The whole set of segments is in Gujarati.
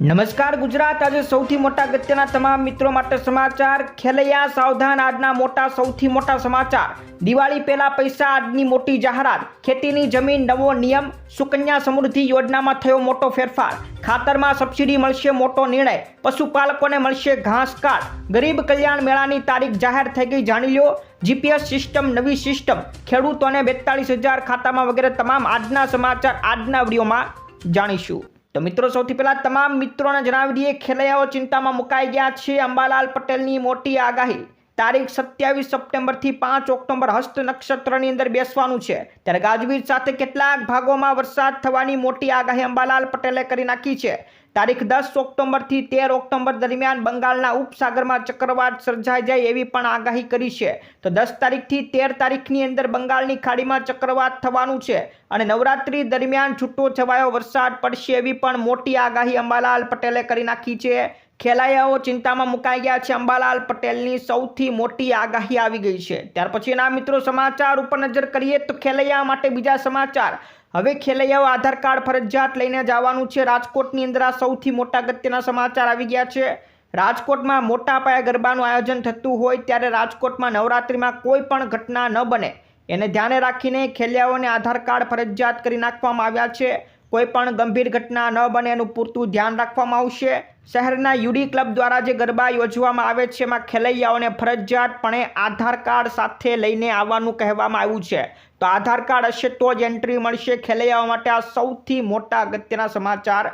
નમસ્કાર ગુજરાત. આજે સૌથી મોટા અગત્યના તમામ મિત્રો માટે સમાચાર. ખેલૈયા સાવધાન આજના મોટા સૌથી મોટા સમાચાર. દિવાળી પહેલા પૈસા આજની મોટી જાહેરાત. ખેતીની જમીન નવો નિયમ. સુકન્યા સમૃદ્ધિ યોજનામાં થયો મોટો ફેરફાર. ખાતરમાં સબસિડી મળશે મોટો નિર્ણય. પશુપાલકોને મળશે ઘાસ કાર્ડ ગરીબ કલ્યાણ મેળાની તારીખ જાહેર થઈ ગઈ જાણી લો. જીપીએસ સિસ્ટમ, નવી સિસ્ટમ. ખેડૂતોને બેતાળીસ હજાર ખાતામાં વગેરે તમામ આજના સમાચાર આજના વિડીયોમાં જાણીશું. તો મિત્રો, સૌથી પહેલાં તમામ મિત્રોને જણાવી દઈએ, ખેલૈયાઓ ચિંતામાં મુકાઈ ગયા છે. અંબાલાલ પટેલની મોટી આગાહી. તારીખ સત્યાવીસ સપ્ટેમ્બરથી પાંચ ઓક્ટોબર હસ્ત નક્ષત્રની અંદર બેસવાનું છે. ત્યારે ગાજવીજ સાથે કેટલાક ભાગોમાં વરસાદ થવાની મોટી આગાહી અંબાલાલ પટેલે કરી નાખી છે. તારીખ દસ ઓક્ટોબરથી તેર ઓક્ટોબર દરમિયાન બંગાળના ઉપસાગરમાં ચક્રવાત સર્જાઈ જાય એવી પણ આગાહી કરી છે. તો દસ તારીખથી તેર તારીખની અંદર બંગાળની ખાડીમાં ચક્રવાત થવાનું છે અને નવરાત્રી દરમિયાન છૂટો છવાયો વરસાદ પડશે એવી પણ મોટી આગાહી અંબાલાલ પટેલે કરી નાખી છે. ખેલાયાઓ ચિંતામાં મુકાઈ ગયા છે. અંબાલાલ પટેલની સૌથી મોટી આગાહી આવી ગઈ છે. ત્યાર પછીના મિત્રો સમાચાર ઉપર નજર કરીએ તો ખેલૈયા માટે બીજા સમાચાર. હવે ખેલૈયાઓ આધાર કાર્ડ ફરજિયાત લઈને જવાનું છે. રાજકોટની અંદર આ સૌથી મોટા અગત્યના સમાચાર આવી ગયા છે. રાજકોટમાં મોટા પાયે ગરબાનું આયોજન થતું હોય ત્યારે રાજકોટમાં નવરાત્રિમાં કોઈ પણ ઘટના ન બને. એને ધ્યાને રાખીને ખેલૈયાઓને આધાર કાર્ડ ફરજિયાત કરી નાખવામાં આવ્યા છે. કોઈ પણ ગંભીર ઘટના ન બને એનું પૂરતું ધ્યાન રાખવામાં આવશે. શહેરના યુડી ક્લબ દ્વારા જે ગરબા યોજવામાં આવે છે, એમાં ખેલૈયાઓને ફરજિયાતપણે આધાર કાર્ડ સાથે લઈને આવવાનું કહેવામાં આવ્યું છે. તો આધાર કાર્ડ હશે તો જ એન્ટ્રી મળશે. ખેલૈયાઓ માટે આ સૌથી મોટા અગત્યના સમાચાર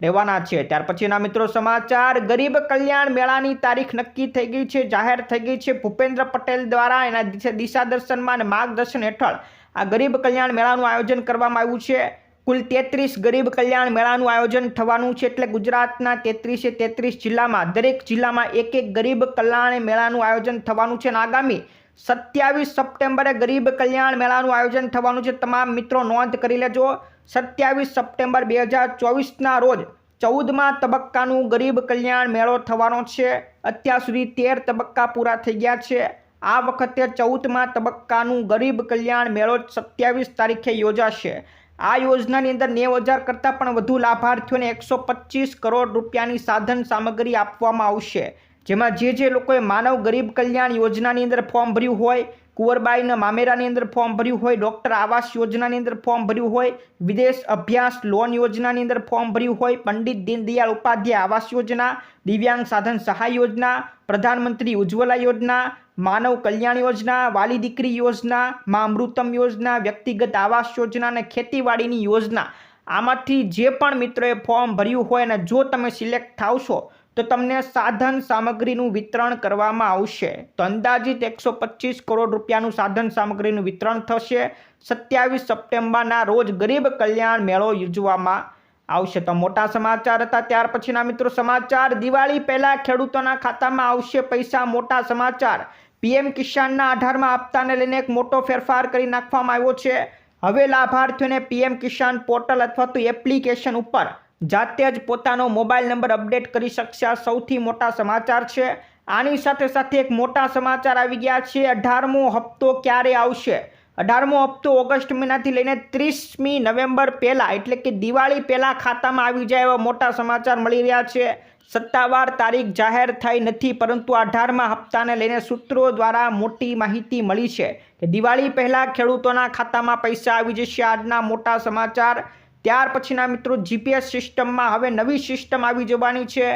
રહેવાના છે. ત્યાર પછીના મિત્રો સમાચાર, ગરીબ કલ્યાણ મેળાની તારીખ નક્કી થઈ ગઈ છે, જાહેર થઈ ગઈ છે. ભૂપેન્દ્ર પટેલ દ્વારા એના દિશા દર્શનમાં અને માર્ગદર્શન હેઠળ આ ગરીબ કલ્યાણ મેળાનું આયોજન કરવામાં આવ્યું છે. કુલ તેત્રીસ ગરીબ કલ્યાણ મેળાનું આયોજન થવાનું છે એટલે ગુજરાતના તેત્રીસે તેત્રીસ જિલ્લામાં, દરેક જિલ્લામાં એક એક ગરીબ કલ્યાણ મેળાનું આયોજન થવાનું છે અને આગામી સત્યાવીસ સપ્ટેમ્બરે ગરીબ કલ્યાણ મેળાનું આયોજન થવાનું છે. તમામ મિત્રો નોંધ કરી લેજો. સત્યાવીસ સપ્ટેમ્બર બે હજાર ચોવીસના રોજ ચૌદમા તબક્કાનું ગરીબ કલ્યાણ મેળો થવાનો છે. અત્યાર સુધી તેર તબક્કા પૂરા થઈ ગયા છે. આ વખતે ચૌદમા તબક્કાનું ગરીબ કલ્યાણ મેળો સત્યાવીસ તારીખે યોજાશે. આ યોજનાની અંદર નેવ હજાર કરતાં પણ વધુ લાભાર્થીઓને એકસો પચીસ કરોડ રૂપિયાની સાધન સામગ્રી આપવામાં આવશે. જેમાં જે જે લોકોએ માનવ ગરીબ કલ્યાણ યોજનાની અંદર ફોર્મ ભર્યું હોય, કુંવરબાઈના મામેરાની અંદર ફોર્મ ભર્યું હોય, ડૉક્ટર આવાસ યોજનાની અંદર ફોર્મ ભર્યું હોય, વિદેશ અભ્યાસ લોન યોજનાની અંદર ફોર્મ ભર્યું હોય, પંડિત દીનદયાળ ઉપાધ્યાય આવાસ યોજના, દિવ્યાંગ સાધન સહાય યોજના, પ્રધાનમંત્રી ઉજ્જવલા યોજના માનવ કલ્યાણ યોજના, વાલી દીકરી યોજના, મા અમૃતમ યોજના, વ્યક્તિગત આવાસ યોજના અને ખેતીવાડીની યોજના. આમાંથી જે પણ મિત્રોએ ફોર્મ ભર્યું હોય અને જો તમે સિલેક્ટ થાવશો, તો તમને સાધન સામગ્રીનું વિતરણ કરવામાં આવશે. તો અંદાજિત એકસો પચીસ કરોડ રૂપિયાનું સાધન સામગ્રીનું વિતરણ થશે. સત્યાવીસ સપ્ટેમ્બરના રોજ ગરીબ કલ્યાણ મેળો યોજવામાં આવશે તો મોટા સમાચાર હતા. ત્યાર પછીના મિત્રો સમાચાર, દિવાળી પહેલા ખેડૂતોના ખાતામાં આવશે પૈસા. મોટા સમાચાર, પીએમ કિસાનના આધારમાં આપતાને લઈને એક મોટો ફેરફાર કરી નાખવામાં આવ્યો છે. હવે લાભાર્થીઓને પીએમ કિસાન પોર્ટલ અથવા તો એપ્લિકેશન ઉપર જાતે જ પોતાનો મોબાઈલ નંબર અપડેટ કરી શકશે. આ સૌથી મોટા સમાચાર છે. આની સાથે સાથે એક મોટા સમાચાર આવી ગયા છે. અઢારમો હપ્તો ક્યારે આવશે? અઢારમો હપ્તો ઓગસ્ટ મહિનાથી લઈને ત્રીસમી નવેમ્બર પહેલાં, એટલે કે દિવાળી પહેલાં ખાતામાં આવી જાય એવા મોટા સમાચાર મળી રહ્યા છે. સત્તાવાર તારીખ જાહેર થઈ નથી, પરંતુ અઢારમા હપ્તાને લઈને સૂત્રો દ્વારા મોટી માહિતી મળી છે કે દિવાળી પહેલાં ખેડૂતોના ખાતામાં પૈસા આવી જશે. આજના મોટા સમાચાર, ત્યાર પછીના મિત્રો, જીપીએસ સિસ્ટમમાં હવે નવી સિસ્ટમ આવી જવાની છે.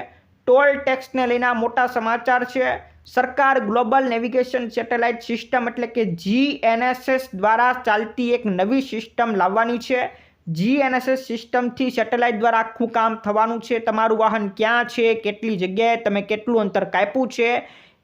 ટોલ ટેક્સને લઈને મોટા સમાચાર છે. સરકાર ગ્લોબલ નેવિગેશન સેટેલાઇટ સિસ્ટમ એટલે કે જીએનએસએસ દ્વારા ચાલતી એક નવી સિસ્ટમ લાવવાની છે. જીએનએસએસ સિસ્ટમથી સેટેલાઇટ દ્વારા આખું કામ થવાનું છે. તમારું વાહન ક્યાં છે? કેટલી જગ્યાએ તમે કેટલું અંતર કાપ્યું છે?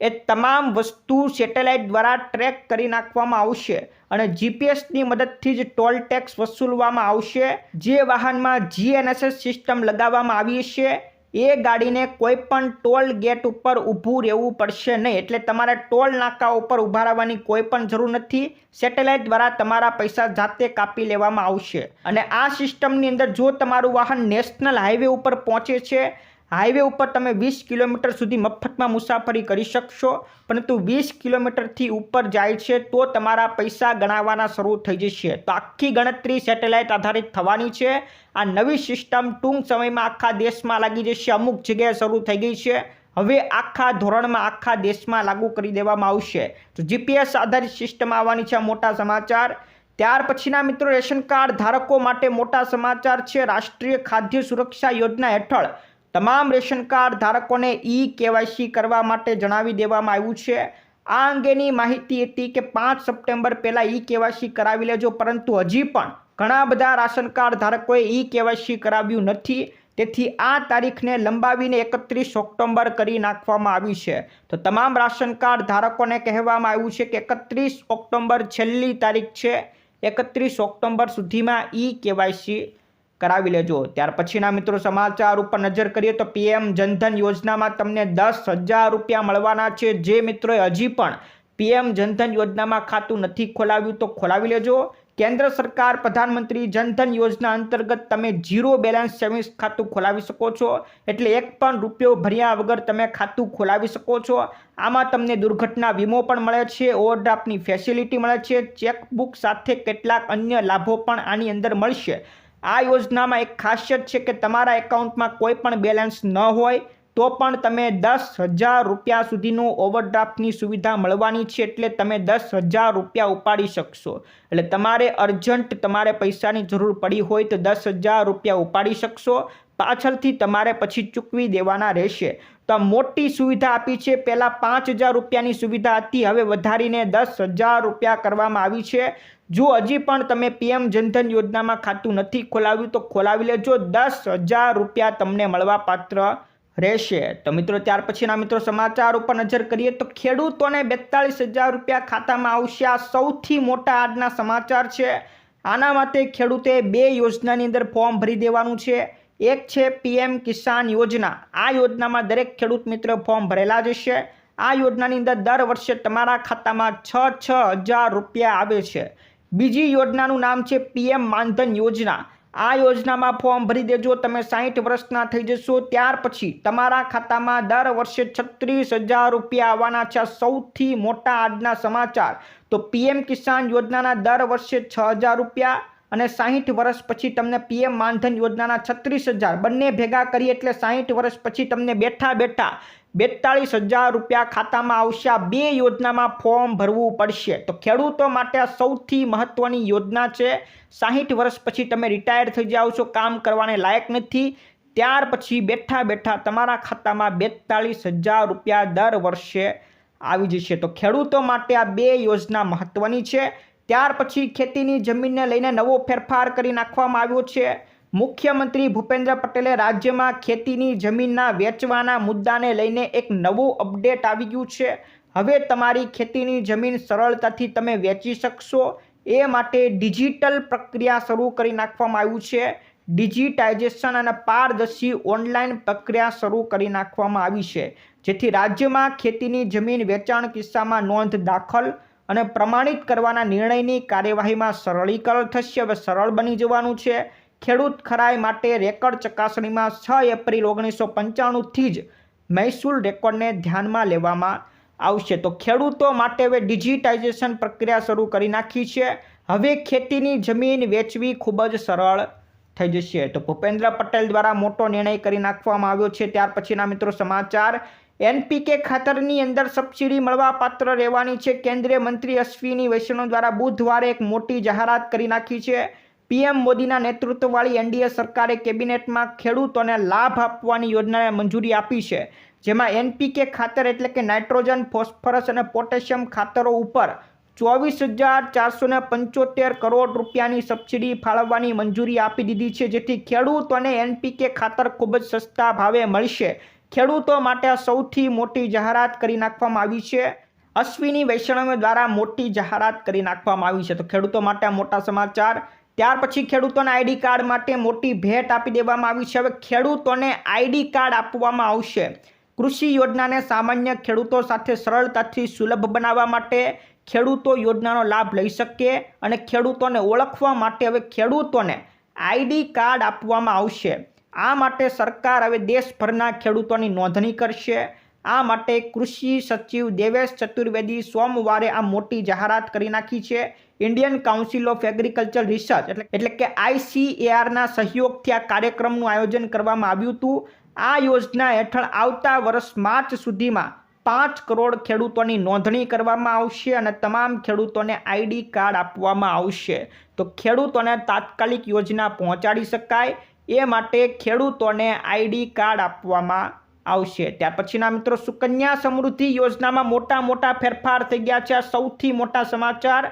એ તમામ વસ્તુ સેટેલાઇટ દ્વારા ટ્રેક કરી નાખવામાં આવશે અને જીપીએસની મદદથી જ ટોલ ટેક્સ વસૂલવામાં આવશે. જે વાહનમાં જીએનએસએસ સિસ્ટમ લગાવવામાં આવી છે એ ગાડીને કોઈ પણ ટોલ ગેટ ઉપર ઊભું રહેવું પડશે નહીં. એટલે તમારે ટોલ નાકા ઉપર ઊભા રહેવાની કોઈ પણ જરૂર નથી. સેટેલાઇટ દ્વારા તમારા પૈસા જાતે કાપી લેવામાં આવશે. અને આ સિસ્ટમની અંદર જો તમારું વાહન નેશનલ હાઈવે ઉપર પહોંચે છે હાઈવે ઉપર તમે વીસ કિલોમીટર સુધી મફતમાં મુસાફરી કરી શકશો, પરંતુ વીસ કિલોમીટરથી ઉપર જાય છે તો તમારા પૈસા ગણાવવાના શરૂ થઈ જશે. તો આખી ગણતરી સેટેલાઇટ આધારિત થવાની છે. આ નવી સિસ્ટમ ટૂંક સમયમાં આખા દેશમાં લાગી જશે, અમુક જગ્યાએ શરૂ થઈ ગઈ છે. હવે આખા ધોરણમાં આખા દેશમાં લાગુ કરી દેવામાં આવશે. તો જીપીએસ આધારિત સિસ્ટમ આવવાની છે મોટા સમાચાર. ત્યાર પછીના મિત્રો રેશન કાર્ડ ધારકો માટે મોટા સમાચાર છે. રાષ્ટ્રીય ખાદ્ય સુરક્ષા યોજના હેઠળ તમામ રેશન કાર્ડ ધારકોને ઈ કેવાયસી કરવા માટે જણાવી દેવામાં આવ્યું છે. આ અંગેની માહિતી હતી કે પાંચ સપ્ટેમ્બર પહેલાં ઈ કેવાયસી કરાવી લેજો, પરંતુ હજી પણ ઘણા બધા રાશન કાર્ડ ધારકોએ ઈ કેવાયસી કરાવ્યું નથી. તેથી આ તારીખને લંબાવીને એકત્રીસ ઓક્ટોબર કરી નાખવામાં આવી છે. તો તમામ રાશન કાર્ડ ધારકોને કહેવામાં આવ્યું છે કે એકત્રીસ ઓક્ટોબર છેલ્લી તારીખ છે. એકત્રીસ ઓક્ટોબર સુધીમાં ઈ કેવાયસી કરાવી લેજો. ત્યાર પછીના મિત્રો સમાચાર ઉપર નજર કરીએ તો પીએમ જનધન યોજનામાં તમને દસ હજાર રૂપિયા મળવાના છે. જે મિત્રોએ હજી પણ પીએમ જનધન યોજનામાં ખાતું નથી ખોલાવ્યું તો ખોલાવી લેજો. કેન્દ્ર સરકાર, પ્રધાનમંત્રી જનધન યોજના અંતર્ગત તમે જીરો બેલેન્સ સેવિંગ્સ ખાતું ખોલાવી શકો છો. એટલે એક પણ રૂપિયો ભર્યા વગર તમે ખાતું ખોલાવી શકો છો. આમાં તમને દુર્ઘટના વીમો પણ મળે છે, ઓવરડ્રાફ્ટની ફેસિલિટી મળે છે, ચેકબુક સાથે કેટલાક અન્ય લાભો પણ આની અંદર મળશે. આ યોજનામાં એક ખાસિયત છે કે તમારા એકાઉન્ટમાં કોઈ પણ બેલેન્સ ન હોય, તો પણ તમે દસ હજાર રૂપિયા સુધીનું ઓવરડ્રાફ્ટની સુવિધા મળવાની છે એટલે તમે દસ હજાર રૂપિયા ઉપાડી શકશો. એટલે તમારે અર્જન્ટ તમારે પૈસાની જરૂર પડી હોય તો દસ હજાર રૂપિયા ઉપાડી શકશો. પાછળથી તમારે પછી ચૂકવી દેવાના રહેશે. તો મોટી સુવિધા આપી છે. પહેલાં પાંચ હજાર રૂપિયાની સુવિધા હતી. હવે વધારીને દસ હજાર રૂપિયા કરવામાં આવી છે. જો હજી પણ તમે પીએમ જનધન યોજનામાં ખાતું નથી ખોલાવ્યું, તો ખોલાવી લેજો. દસ હજાર રૂપિયા તમને મળવા પાત્ર રહેશે. તો મિત્રો, ત્યાર પછીના મિત્રો, સમાચાર ઉપર નજર કરીએ તો ખેડૂતોને બેતાળીસ હજાર રૂપિયા ખાતામાં આવશે. આ સૌથી મોટા આજના સમાચાર છે. આના માટે ખેડૂતે બે યોજનાની અંદર ફોર્મ ભરી દેવાનું છે. એક છે પીએમ કિસાન યોજના. આ યોજનામાં દરેક ખેડૂત મિત્ર ફોર્મ ભરેલા જ હશે. આ યોજનાની અંદર દર વર્ષે તમારા ખાતામાં છ છ હજાર રૂપિયા આવે છે. બીજી યોજનાનું નામ છે પીએમ માનધન યોજના. આ યોજનામાં ફોર્મ ભરી દેજો, તમે સાહીઠ વર્ષના થઈ જશો. ત્યાર પછી તમારા ખાતામાં દર વર્ષે છત્રીસ હજાર રૂપિયા આવવાના છે. સૌથી મોટા આજના સમાચાર. તો પીએમ કિસાન યોજનાના દર વર્ષે છ હજાર રૂપિયા અને સાહીઠ વર્ષ પછી તમને પીએમ માનધન યોજનાના છત્રીસ હજાર બંને ભેગા કરી એટલે સાહીઠ વર્ષ પછી તમને બેઠા બેઠા બેતાળીસ હજાર રૂપિયા ખાતામાં આવશે. આ બે યોજનામાં ફોર્મ ભરવું પડશે. તો ખેડૂતો માટે આ સૌથી મહત્ત્વની યોજના છે. સાહીઠ વર્ષ પછી તમે રિટાયર થઈ જાઓ છો, કામ કરવાને લાયક નથી. ત્યાર પછી બેઠા બેઠા તમારા ખાતામાં બેતાળીસ હજાર રૂપિયા દર વર્ષે આવી જશે. તો ખેડૂતો માટે આ બે યોજના મહત્ત્વની છે. ત્યાર પછી ખેતીની જમીનને લઈને નવો ફેરફાર કરી નાખવામાં આવ્યો છે. મુખ્યમંત્રી ભૂપેન્દ્ર પટેલે રાજ્યમાં ખેતીની જમીનના વેચવાના મુદ્દાને લઈને એક નવું અપડેટ આવી ગયું છે. હવે તમારી ખેતીની જમીન સરળતાથી તમે વેચી શકશો. એ માટે ડિજિટલ પ્રક્રિયા શરૂ કરી નાખવામાં આવ્યું છે. ડિજિટાઇઝેશન અને પારદર્શી ઓનલાઈન પ્રક્રિયા શરૂ કરી નાખવામાં આવી છે. જેથી રાજ્યમાં ખેતીની જમીન વેચાણ કિસ્સામાં નોંધ દાખલ અને પ્રમાણિત કરવાના નિર્ણયની કાર્યવાહીમાં સરળીકરણ થશે. હવે સરળ બની જવાનું છે. ખેડૂત ખરાઈ માટે રેકર્ડ ચકાસણીમાં છ એપ્રિલ ઓગણીસો પંચાણુંથી જ મહેસૂલ રેકોર્ડને ધ્યાનમાં લેવામાં આવશે. તો ખેડૂતો માટે હવે ડિજિટાઇઝેશન પ્રક્રિયા શરૂ કરી નાખી છે. હવે ખેતીની જમીન વેચવી ખૂબ જ સરળ થઈ જશે. તો ભૂપેન્દ્ર પટેલ દ્વારા મોટો નિર્ણય કરી નાખવામાં આવ્યો છે. ત્યાર પછીના મિત્રો સમાચાર. એનપીકે ખાતરની અંદર સબસિડી મળવા પાત્ર રહેવાની છે. કેન્દ્રીય મંત્રી અશ્વિની વૈષ્ણવ દ્વારા બુધવારે એક મોટી જાહેરાત કરી નાખી છે. પીએમ મોદીના નેતૃત્વવાળી એનડીએ સરકારે કેબિનેટમાં ખેડૂતોને લાભ આપવાની યોજનાને મંજૂરી આપી છે. જેમાં એનપીકે ખાતર એટલે કે નાઇટ્રોજન, ફોસ્ફરસ અને પોટેશિયમ ખાતરો ઉપર ચોવીસ હજાર ચારસો પંચોતેર કરોડ રૂપિયાની સબસિડી ફાળવવાની મંજૂરી આપી દીધી છે. જેથી ખેડૂતોને એનપીકે ખાતર ખૂબ જ સસ્તા ભાવે મળશે. ખેડૂતો માટે સૌથી મોટી જાહેરાત કરી નાખવામાં આવી છે. અશ્વિની વૈષ્ણવ દ્વારા મોટી જાહેરાત કરી નાખવામાં આવી છે. તો ખેડૂતો માટે મોટા સમાચાર. ત્યાર પછી ખેડૂતોને આઈડી કાર્ડ માટે મોટી ભેટ આપી દેવામાં આવી છે. હવે ખેડૂતોને આઈડી કાર્ડ આપવામાં આવશે. કૃષિ યોજનાને સામાન્ય ખેડૂતો સાથે સરળતાથી સુલભ બનાવવા માટે ખેડૂતો યોજનાનો લાભ લઈ શકે અને ખેડૂતોને ઓળખવા માટે હવે ખેડૂતોને આઈડી કાર્ડ આપવામાં આવશે. આ માટે સરકાર હવે દેશભરના ખેડૂતોની નોંધણી કરશે. આ માટે કૃષિ સચિવ દેવેશ ચતુર્વેદી સોમવારે આ મોટી જાહેરાત કરી નાખી છે. Indian Council of Agriculture Research એટલે એટલે કે આઈસીએઆરના સહયોગથી આ કાર્યક્રમનું આયોજન કરવામાં આવ્યું હતું. આ યોજના હેઠળ આવતા વર્ષ માર્ચ સુધીમાં પાંચ કરોડ ખેડૂતોની નોંધણી કરવામાં આવશે અને તમામ ખેડૂતોને આઈડી કાર્ડ આપવામાં આવશે. તો ખેડૂતોને તાત્કાલિક યોજના પહોંચાડી શકાય. એ માટે ખેડૂતોને આઈડી કાર્ડ આપવામાં આવશે. ત્યાર પછીના મિત્રો સુકન્યા સમૃદ્ધિ યોજનામાં મોટા મોટા ફેરફાર થઈ ગયા છે. સૌથી મોટા સમાચાર,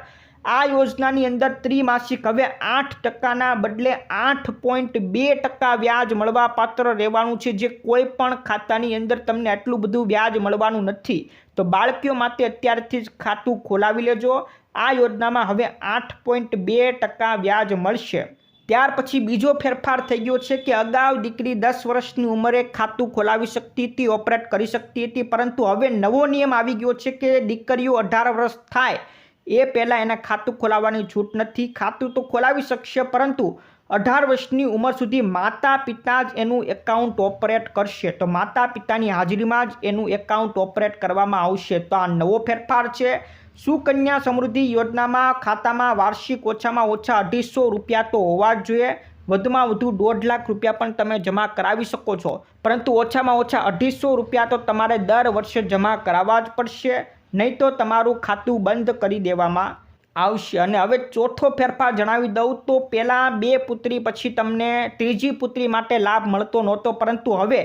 આ યોજનાની અંદર ત્રિમાસિક હવે આઠ ટકાના બદલે આઠ પોઈન્ટ બે ટકા વ્યાજ મળવા પાત્ર રહેવાનું છે. જે કોઈ પણ ખાતાની અંદર તમને આટલું બધું વ્યાજ મળવાનું નથી. તો બાળકીઓ માટે અત્યારથી જ ખાતું ખોલાવી લેજો. આ યોજનામાં હવે આઠ પોઈન્ટ બે ટકા વ્યાજ મળશે. ત્યાર પછી બીજો ફેરફાર થઈ ગયો છે કે અગાઉ દીકરી દસ વર્ષની ઉંમરે ખાતું ખોલાવી શકતી હતી, ઓપરેટ કરી શકતી હતી, પરંતુ હવે નવો નિયમ આવી ગયો છે કે દીકરીઓ અઢાર વર્ષ થાય એ પહેલાં એને ખાતું ખોલાવવાની છૂટ નથી. ખાતું તો ખોલાવી શકશે, પરંતુ અઢાર વર્ષની ઉંમર સુધી માતા પિતા જ એનું એકાઉન્ટ ઓપરેટ કરશે. તો માતા પિતાની હાજરીમાં જ એનું એકાઉન્ટ ઓપરેટ કરવામાં આવશે. તો આ નવો ફેરફાર છે. સુકન્યા સમૃદ્ધિ યોજનામાં ખાતામાં વાર્ષિક ઓછામાં ઓછા અઢીસો રૂપિયા તો હોવા જ જોઈએ. વધુમાં વધુ દોઢ લાખ રૂપિયા પણ તમે જમા કરાવી શકો છો. પરંતુ ઓછામાં ઓછા અઢીસો રૂપિયા તો તમારે દર વર્ષે જમા કરાવવા જ પડશે. નહીં તો તમારું ખાતું બંધ કરી દેવામાં આવશે. અને હવે ચોથો ફેરફાર જણાવી દઉં તો પહેલાં બે પુત્રી પછી તમને ત્રીજી પુત્રી માટે લાભ મળતો નહોતો. પરંતુ હવે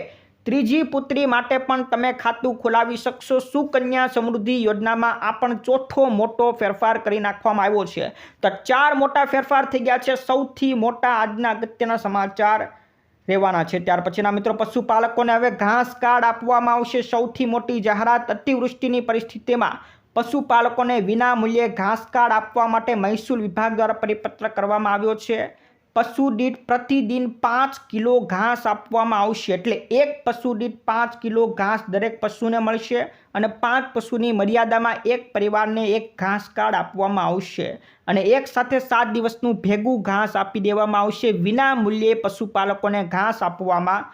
ત્રીજી પુત્રી માટે પણ તમે ખાતું ખોલાવી શકશો. સુકન્યા સમૃદ્ધિ યોજનામાં આ પણ ચોથો મોટો ફેરફાર કરી નાખવામાં આવ્યો છે. તો ચાર મોટા ફેરફાર થઈ ગયા છે. સૌથી મોટા આજના અગત્યના સમાચાર રહેવાના છે. ત્યાર પછીના મિત્રો પશુપાલકોને હવે ઘાસ કાર્ડ આપવામાં આવશે. સૌથી મોટી જાહેરાત અતિવૃષ્ટિની પરિસ્થિતિમાં પશુપાલકોને વિના મૂલ્યે ઘાસ કાર્ડ આપવા માટે મહેસૂલ વિભાગ દ્વારા પરિપત્ર કરવામાં આવ્યો છે. પશુ દીઠ પ્રતિદિન પાંચ કિલો ઘાસ આપવામાં આવશે. એટલે એક પશુ દીઠ પાંચ કિલો ઘાસ દરેક પશુને મળશે અને પાંચ પશુની મર્યાદામાં એક પરિવારને એક ઘાસ કાર્ડ આપવામાં આવશે. અને એક સાથે સાત દિવસનું ભેગું ઘાસ આપી દેવામાં આવશે. વિના મૂલ્યે પશુપાલકોને ઘાસ આપવામાં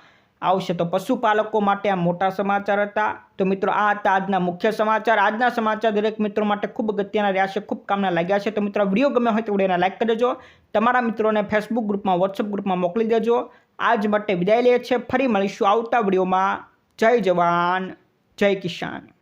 આવશે. તો પશુપાલકો માટે આ મોટા સમાચાર હતા. તો મિત્રો, આ હતા આજના મુખ્ય સમાચાર. આજના સમાચાર દરેક મિત્રો માટે ખૂબ અગત્યના રહ્યા છે, ખૂબ કામના લાગ્યા છે. તો મિત્રો વીડિયો ગમે હોય તો વિડીયોને લાઈક કરી દેજો. તમારા મિત્રોને ફેસબુક ગ્રુપમાં વોટ્સઅપ ગ્રુપમાં મોકલી દેજો. આજ માટે વિદાય લે છે. ફરી મળીશું આવતા વિડીયોમાં. જય જવાન, જય કિસાન.